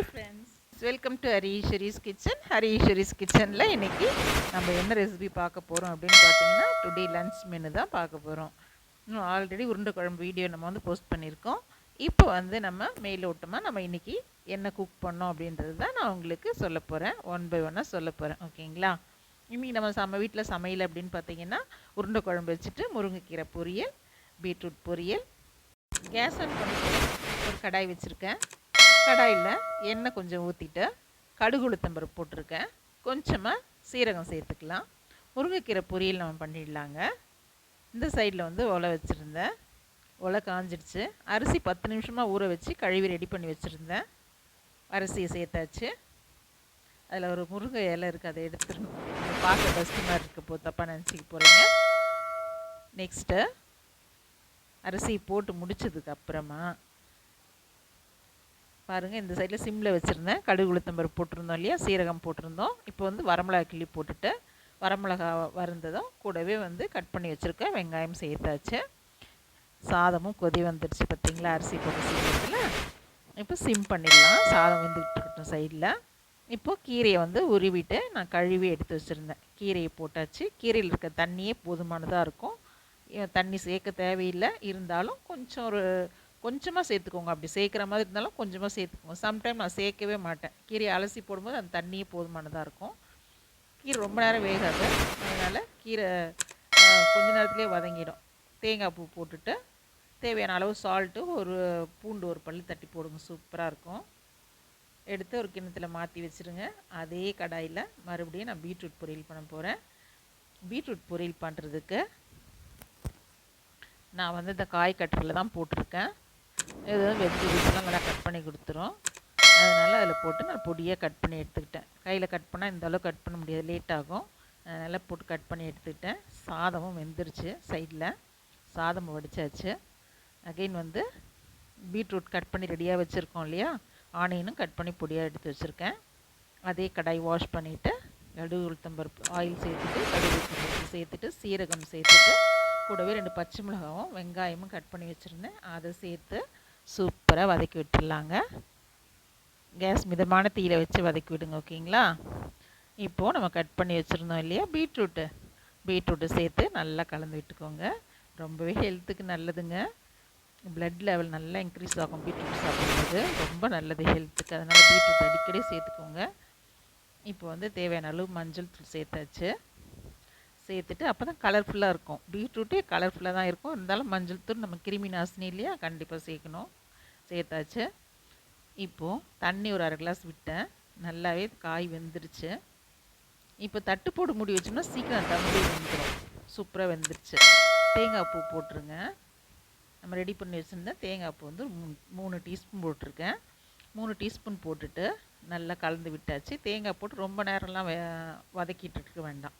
Hi friends welcome to Hariswari's kitchen Hariswari's கிச்சனில் இன்றைக்கி நம்ம என்ன ரெசிபி பார்க்க போகிறோம் அப்படின்னு பார்த்தீங்கன்னா டுடே லன்ச் மெனு தான் பார்க்க போகிறோம் இன்னும் ஆல்ரெடி உருண்டை குழம்பு வீடியோ நம்ம வந்து போஸ்ட் பண்ணியிருக்கோம். இப்போ வந்து நம்ம மேலோட்டமாக நம்ம இன்றைக்கி என்ன குக் பண்ணோம் அப்படின்றது தான் நான் உங்களுக்கு சொல்ல போகிறேன் ஒன் பை ஒன்னாக சொல்ல போகிறேன் ஓகேங்களா? இன்றைக்கி நம்ம சம வீட்டில் சமையல் அப்படின்னு பார்த்தீங்கன்னா உருண்டை குழம்பு வச்சுட்டு முருங்கைக்கீரை பொரியல் பீட்ரூட் பொரியல் கேஸ் ஆன் பண்ணி ஒரு கடாய் வச்சுருக்கேன். கடாயில் எண்ணெய் கொஞ்சம் ஊற்றிட்டு கடுகு உளுத்தம்பருப்பு போட்டிருக்கேன். கொஞ்சமாக சீரகம் சேர்த்துக்கலாம். முருங்கைக்கீரை பொரியல் நம்ம பண்ணிடலாங்க. இந்த சைடில் வந்து ஒலை வச்சுருந்தேன். ஒலை காஞ்சிடுச்சு. அரிசி பத்து நிமிஷமாக ஊற வச்சு கழுவி ரெடி பண்ணி வச்சுருந்தேன். அரிசியை சேர்த்தாச்சு. அதில் ஒரு முருங்கை இலை இருக்குது அதை எடுத்துடணும் பார்க்க டஸ்ட்டு மாதிரி இருக்க போ தப்பாக நினச்சிக்க போகிறீங்க நெக்ஸ்ட்டு அரிசி போட்டு முடித்ததுக்கு அப்புறமா பாருங்கள் இந்த சைடில் சிம்மில் வச்சுருந்தேன் கடுகு உளுத்தம்பருப்பு போட்டிருந்தோம் இல்லையா? சீரகம் போட்டிருந்தோம். இப்போ வந்து வரமிளகா கிள்ளி போட்டுட்டு வரமிளகா வருந்ததும் கூடவே வந்து கட் பண்ணி வச்சுருக்கேன் வெங்காயம் சேர்த்தாச்சு. சாதமும் கொதி வந்துடுச்சு பார்த்தீங்களா அரிசி போட்டு சீக்கிரத்தில். இப்போ சிம் பண்ணிடலாம். சாதம் வந்துக்கிட்டு இருக்கட்டும் சைடில் இப்போது கீரையை வந்து உருவிட்டு நான் கழுவி எடுத்து வச்சுருந்தேன். கீரையை போட்டாச்சு. கீரையில் இருக்க தண்ணியே போதுமானதாக இருக்கும். தண்ணி சேர்க்க தேவையில்லை. இருந்தாலும் கொஞ்சம் ஒரு கொஞ்சமாக சேர்த்துக்கோங்க. அப்படி சேர்க்குற மாதிரி இருந்தாலும் கொஞ்சமாக சேர்த்துக்கோங்க. சம்டைம் நான் சேர்க்கவே மாட்டேன். கீரையை அலசி போடும்போது அந்த தண்ணியே போதுமானதாக இருக்கும். கீரை ரொம்ப நேரம் வேகாது. அதனால் கீரை கொஞ்ச நேரத்துலேயே வதங்கிடும். தேங்காய் பூ போட்டுட்டு தேவையான அளவு சால்ட்டு ஒரு பூண்டு ஒரு பள்ளி தட்டி போடுங்க. சூப்பராக இருக்கும். எடுத்து ஒரு கிண்ணத்தில் மாற்றி வச்சுருங்க. அதே கடாயில் மறுபடியும் நான் பீட்ரூட் பொரியல் பண்ண போகிறேன் பீட்ரூட் பொரியல் பண்ணுறதுக்கு நான் வந்து இந்த காய் கட்டரில் தான் போட்டிருக்கேன். ஏதோ வந்து வெஜிடபிள்ஸ்லாம் நல்லா கட் பண்ணி கொடுத்துரும். அதனால் அதில் போட்டு நான் பொடியாக கட் பண்ணி எடுத்துக்கிட்டேன். கையில் கட் பண்ணால் இந்த அளவு கட் பண்ண முடியாது. லேட் ஆகும். அதனால் போட்டு கட் பண்ணி எடுத்துக்கிட்டேன். சாதமும் வெந்துருச்சு சைடில் சாதம் வடித்தாச்சு அகெயின் வந்து பீட்ரூட் கட் பண்ணி ரெடியாக வச்சுருக்கோம் இல்லையா? ஆனியனும் கட் பண்ணி பொடியாக எடுத்து வச்சுருக்கேன். அதே கடாய் வாஷ் பண்ணிவிட்டு கடுகு உளுத்தம்பருப்பு ஆயில் சேர்த்துட்டு கடுகு உளுத்தம்பருப்பு சேர்த்துட்டு சீரகம் சேர்த்துட்டு கூடவே ரெண்டு பச்சை மிளகாவும் வெங்காயமும் கட் பண்ணி வச்சுருந்தேன். அதை சேர்த்து சூப்பராக வதக்கி விட்டுடலாங்க. கேஸ் மிதமான தீயில வச்சு வதக்கி விடுங்க ஓகேங்களா? இப்போது நம்ம கட் பண்ணி வச்சுருந்தோம் இல்லையா பீட்ரூட்டு. பீட்ரூட்டு சேர்த்து நல்லா கலந்து விட்டுக்கோங்க. ரொம்பவே ஹெல்த்துக்கு நல்லதுங்க. பிளட் லெவல் நல்லா இன்க்ரீஸ் ஆகும் பீட்ரூட் சாப்பிடும்போது. ரொம்ப நல்லது ஹெல்த்துக்கு. அதனால் பீட்ரூட் அடிக்கடி சேர்த்துக்கோங்க. இப்போ வந்து தேவையான அளவு மஞ்சள் தூள் சேர்த்தாச்சு. சேர்த்துட்டு அப்போ தான் கலர்ஃபுல்லாக இருக்கும். பீட்ரூட்டே கலர்ஃபுல்லாக தான் இருக்கும். இருந்தாலும் மஞ்சள் தூள் நம்ம கிருமி நாசினி இல்லையா கண்டிப்பாக சேர்க்கணும். சேர்த்தாச்சு. இப்போது தண்ணி ஒரு அரை கிளாஸ் விட்டேன். நல்லாவே காய் வெந்துருச்சு. இப்போ தட்டு போட்டு மூடி வச்சோம்னா சீக்கிரம் தம்பி வெந்துடும் சூப்பராக வெந்துருச்சு. தேங்காய் பூ போட்டுருங்க. நம்ம ரெடி பண்ணி வச்சுருந்தேன் தேங்காய் பூ வந்து மூணு டீஸ்பூன் போட்டிருக்கேன். மூணு டீஸ்பூன் போட்டுட்டு நல்லா கலந்து விட்டாச்சு. தேங்காய் போட்டு ரொம்ப நேரம்லாம் வதக்கிட்டு இருக்க வேண்டாம்.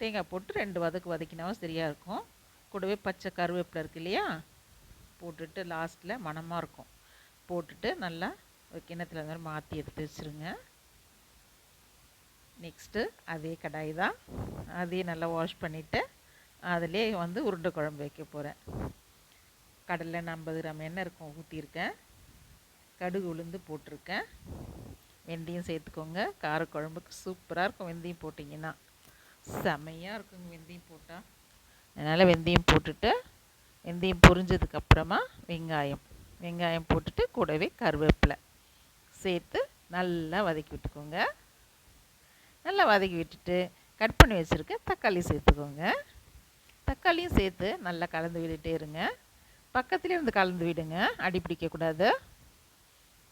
தேங்காய் போட்டு ரெண்டு வதக்கு வதக்கினாவும் சரியாக இருக்கும். கூடவே பச்சை கருவேப்பிலை இருக்கு இல்லையா? போட்டுட்டு லாஸ்ட்டில் மணமாக இருக்கும். போட்டுட்டு நல்லா கிணத்துல மாதிரி மாற்றி எடுத்து வச்சுருங்க. நெக்ஸ்ட்டு அதே கடாய் தான். அதையும் நல்லா வாஷ் பண்ணிவிட்டு அதிலே வந்து உருண்டை குழம்பு வைக்க போகிறேன் கடலில் ஐம்பது கிராம் எண்ணெய் இருக்கும் ஊற்றிருக்கேன் கடுகு உளுந்து போட்டிருக்கேன். வெந்தயம் சேர்த்துக்கோங்க. காரக்குழம்புக்கு சூப்பராக இருக்கும் வெந்தயம் போட்டிங்கன்னா. செமையாக இருக்குங்க வெந்தயம் போட்டால் அதனால் வெந்தயம் போட்டுட்டு வெந்தயம் பொரிஞ்சதுக்கப்புறமா வெங்காயம். வெங்காயம் போட்டுட்டு கூடவே கருவேப்பிலை சேர்த்து நல்லா வதக்கி விட்டுக்கோங்க. நல்லா வதக்கி விட்டுட்டு கட் பண்ணி வச்சுருக்க தக்காளி சேர்த்துக்கோங்க. தக்காளியும் சேர்த்து நல்லா கலந்து விட்டுட்டே இருங்க. பக்கத்துலேயே வந்து கலந்து விடுங்க. அடி பிடிக்கக்கூடாது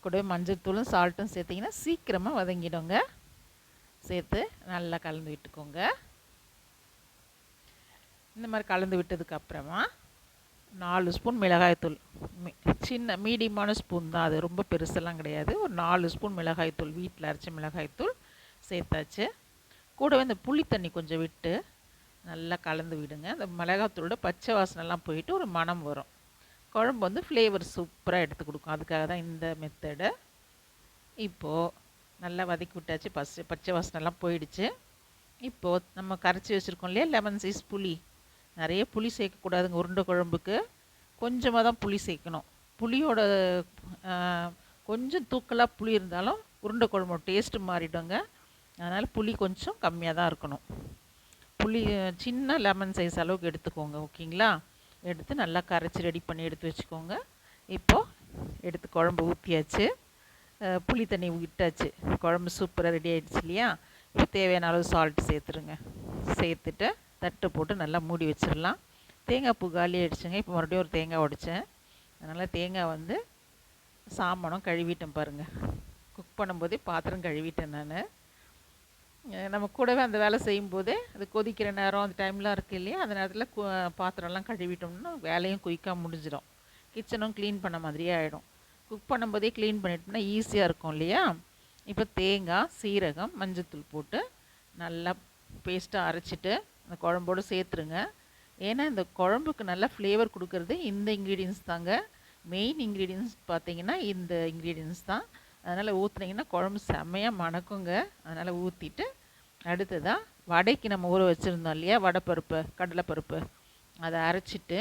கூடவே மஞ்சள் தூளும் சால்ட்டும் சேர்த்திங்கன்னா சீக்கிரமாக வதங்கிடுங்க. சேர்த்து நல்லா கலந்து விட்டுக்கோங்க. இந்த மாதிரி கலந்து விட்டதுக்கப்புறமா நாலு ஸ்பூன் மிளகாய்த்தூள். சின்ன மீடியமான ஸ்பூன் தான் அது. ரொம்ப பெருசெல்லாம் கிடையாது. ஒரு நாலு ஸ்பூன் மிளகாய்த்தூள் வீட்டில் அரைச்ச மிளகாய்த்தூள் சேர்த்தாச்சு. கூடவே இந்த புளி தண்ணி கொஞ்சம் விட்டு நல்லா கலந்து விடுங்க. அந்த மிளகாத்தூளோட பச்சை வாசனைலாம் போயிட்டு ஒரு மனம் வரும். குழம்பு வந்து ஃப்ளேவர் சூப்பராக எடுத்து கொடுக்கும். அதுக்காக தான் இந்த மெத்தடு இப்போது நல்லா வதக்கி விட்டாச்சு. பச்சை பச்சை வாசனைலாம் போயிடுச்சு. இப்போது நம்ம கரைச்சி வச்சுருக்கோம் இல்லையா? லெமன் சைஸ் புளி. நிறைய புளி சேர்க்கக்கூடாதுங்க உருண்டை குழம்புக்கு. கொஞ்சமாக தான் புளி சேர்க்கணும். புளியோட கொஞ்சம் தூக்கலாக புளி இருந்தாலும் உருண்டை குழம்பு டேஸ்ட்டு மாறிடுங்க. அதனால் புளி கொஞ்சம் கம்மியாக தான் இருக்கணும். புளி சின்ன லெமன் சைஸ் அளவுக்கு எடுத்துக்கோங்க ஓகேங்களா? எடுத்து நல்லா கரைச்சி ரெடி பண்ணி எடுத்து வச்சுக்கோங்க. இப்போது எடுத்து குழம்பு ஊற்றியாச்சு புளி தண்ணி விட்டாச்சு. குழம்பு சூப்பராக ரெடி ஆகிடுச்சு இல்லையா? இப்போ தேவையான அளவு சால்ட் சேர்த்துருங்க. சேர்த்துட்டு தட்டு போட்டு நல்லா மூடி வச்சிடலாம். தேங்காய் பூ காலி ஆகிடுச்சுங்க இப்போ மறுபடியும் ஒரு தேங்காய் உடைச்சேன். அதனால் தேங்காய் வந்து சாமானம் கழுவிட்டேன் பாருங்கள் குக் பண்ணும்போதே பாத்திரம் கழுவிட்டேன் நான். நம்ம கூடவே அந்த வேலை செய்யும்போதே அது கொதிக்கிற நேரம் அந்த டைம்லாம் இருக்குது இல்லையா? அந்த நேரத்தில் பாத்திரம்லாம் கழுவிட்டோம்னா வேலையும் குயிக்காக முடிஞ்சிடும். கிச்சனும் க்ளீன் பண்ண மாதிரியே ஆகிடும் குக் பண்ணும்போதே க்ளீன் பண்ணிட்டோம்னா ஈஸியாக இருக்கும் இல்லையா? இப்போ தேங்காய் சீரகம் மஞ்சத்தூள் போட்டு நல்லா பேஸ்ட்டாக அரைச்சிட்டு அந்த குழம்போடு சேர்த்துருங்க. ஏன்னா இந்த குழம்புக்கு நல்லா ஃப்ளேவர் கொடுக்கறது இந்த இன்க்ரீடியன்ஸ் தாங்க. மெயின் இன்க்ரீடியன்ஸ் பார்த்தீங்கன்னா இந்த இன்க்ரீடியன்ஸ் தான். அதனால் ஊற்றுனீங்கன்னா குழம்பு செம்மையாக மணக்குங்க. அதனால் ஊற்றிட்டு அடுத்ததாக வடைக்கு நம்ம ஊற வச்சுருந்தோம் இல்லையா? வடைப்பருப்பு கடலைப்பருப்பு. அதை அரைச்சிட்டு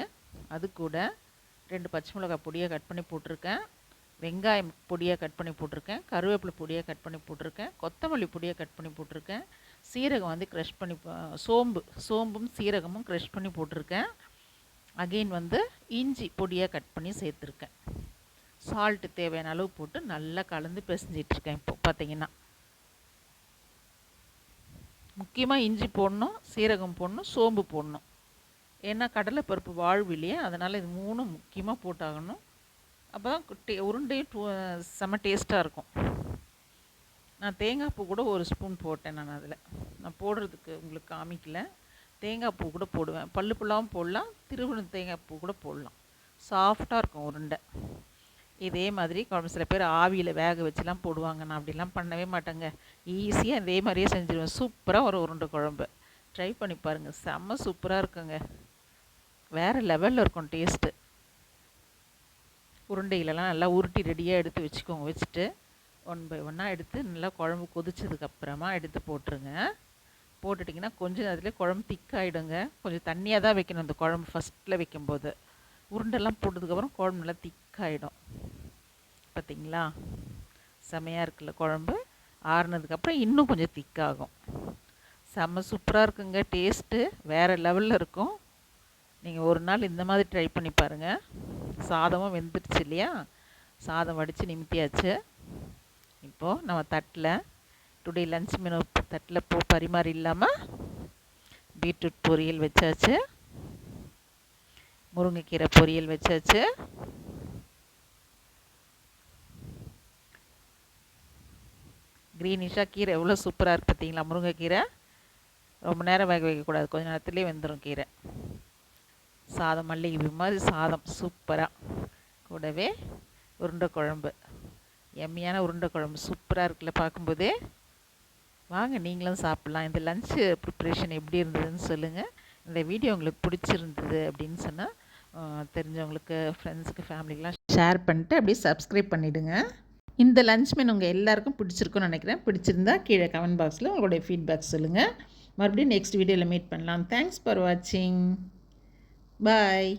அது கூட ரெண்டு பச்சை மிளகாய் பொடியை கட் பண்ணி போட்டிருக்கேன். வெங்காயம் பொடியாக கட் பண்ணி போட்டிருக்கேன். கருவேப்பிலை பொடியாக கட் பண்ணி போட்டிருக்கேன். கொத்தமல்லி பொடியாக கட் பண்ணி போட்டிருக்கேன். சீரகம் வந்து க்ரஷ் பண்ணி சோம்பு சோம்பும் சீரகமும் க்ரஷ் பண்ணி போட்டிருக்கேன். அகெயின் வந்து இஞ்சி பொடியாக கட் பண்ணி சேர்த்துருக்கேன். சால்ட்டு தேவையான அளவு போட்டு நல்லா கலந்து பிசைஞ்சிட்ருக்கேன் இப்போ பார்த்தீங்கன்னா முக்கியமாக இஞ்சி போடணும் சீரகம் போடணும் சோம்பு போடணும். ஏன்னா கடலைப்பருப்பு வாழ்வு இல்லையே அதனால் இது மூணும் முக்கியமாக போட்டாகணும். அப்போ தான் டே உருண்டையும் டூ செம்ம டேஸ்ட்டாக இருக்கும். நான் தேங்காய் பூ கூட ஒரு ஸ்பூன் போட்டேன் நான் அதில். நான் போடுறதுக்கு உங்களுக்கு காமிக்கல. தேங்காய் பூ கூட போடுவேன். பல்லு புல்லாவும் போடலாம் திருவண்ண தேங்காய் பூ கூட போடலாம். சாஃப்டாக இருக்கும் உருண்டை. இதே மாதிரி குழம்பு சில பேர் ஆவியில் வேக வச்சுலாம் போடுவாங்க. நான் அப்படிலாம் பண்ணவே மாட்டேங்க. ஈஸியாக இதே மாதிரியே செஞ்சுருவேன். சூப்பராக ஒரு உருண்டை குழம்பு. ட்ரை பண்ணி பாருங்கள் செம்ம சூப்பராக இருக்குங்க. வேறு லெவலில் இருக்கும் டேஸ்ட்டு உருண்டைகளெல்லாம் நல்லா உருட்டி ரெடியாக எடுத்து வச்சுக்கோங்க. வச்சுட்டு ஒன் பை ஒன்னாக எடுத்து நல்லா குழம்பு கொதிச்சதுக்கப்புறமா எடுத்து போட்டுருங்க. போட்டுட்டிங்கன்னா கொஞ்சம் அதில் குழம்பு திக்காகிடுங்க கொஞ்சம் தண்ணியாக தான் வைக்கணும் அந்த குழம்பு ஃபஸ்ட்டில் வைக்கும்போது. உருண்டெல்லாம் போட்டதுக்கப்புறம் குழம்பு நல்லா திக்காகிடும் பார்த்திங்களா செமையாக இருக்குல்ல குழம்பு. ஆறுனதுக்கப்புறம் இன்னும் கொஞ்சம் திக்காகும் செம்ம சூப்பராக இருக்குங்க. டேஸ்ட்டு வேறு லெவலில் இருக்கும். நீங்கள் ஒரு நாள் இந்த மாதிரி ட்ரை பண்ணி பாருங்கள் சாதமும் வெந்துடுச்சு இல்லையா? சாதம் வடித்து நிமித்தியாச்சு. இப்போது நம்ம தட்டில் டுடே லன்ச் மெனு தட்டில் போ பரிமாறி இல்லாமல் பீட்ரூட் பொரியல் வச்சாச்சு. முருங்கைக்கீரை பொரியல் வச்சாச்சு. க்ரீனிஷாக கீரை எவ்வளோ சூப்பராக இருக்குது பார்த்தீங்களா முருங்கைக்கீரை? ரொம்ப நேரம் வேக வைக்கக்கூடாது கொஞ்ச நேரத்துலேயே வெந்துடும் கீரை. சாதம் மல்லிகை மாதிரி சாதம் சூப்பராக கூடவே உருண்டை குழம்பு. எம்மியான உருண்டை குழம்பு. சூப்பராக இருக்குல்ல பார்க்கும்போதே. வாங்க நீங்களும் சாப்பிட்லாம். இந்த லஞ்சு ப்ரிப்ரேஷன் எப்படி இருந்ததுன்னு சொல்லுங்கள் இந்த வீடியோ உங்களுக்கு பிடிச்சிருந்தது அப்படின்னு சொன்னால் தெரிஞ்சவங்களுக்கு ஃப்ரெண்ட்ஸுக்கு ஃபேமிலிக்கெலாம் ஷேர் பண்ணிட்டு அப்படியே சப்ஸ்கிரைப் பண்ணிவிடுங்க இந்த லஞ்ச் மெனு உங்கள் எல்லாருக்கும் பிடிச்சிருக்குன்னு நினைக்கிறேன். பிடிச்சிருந்தா கீழே கமெண்ட் பாக்ஸில் உங்களுடைய ஃபீட்பேக் சொல்லுங்கள் மறுபடியும் நெக்ஸ்ட் வீடியோவில் மீட் பண்ணலாம். தேங்க்ஸ் ஃபார் வாட்சிங் பாய்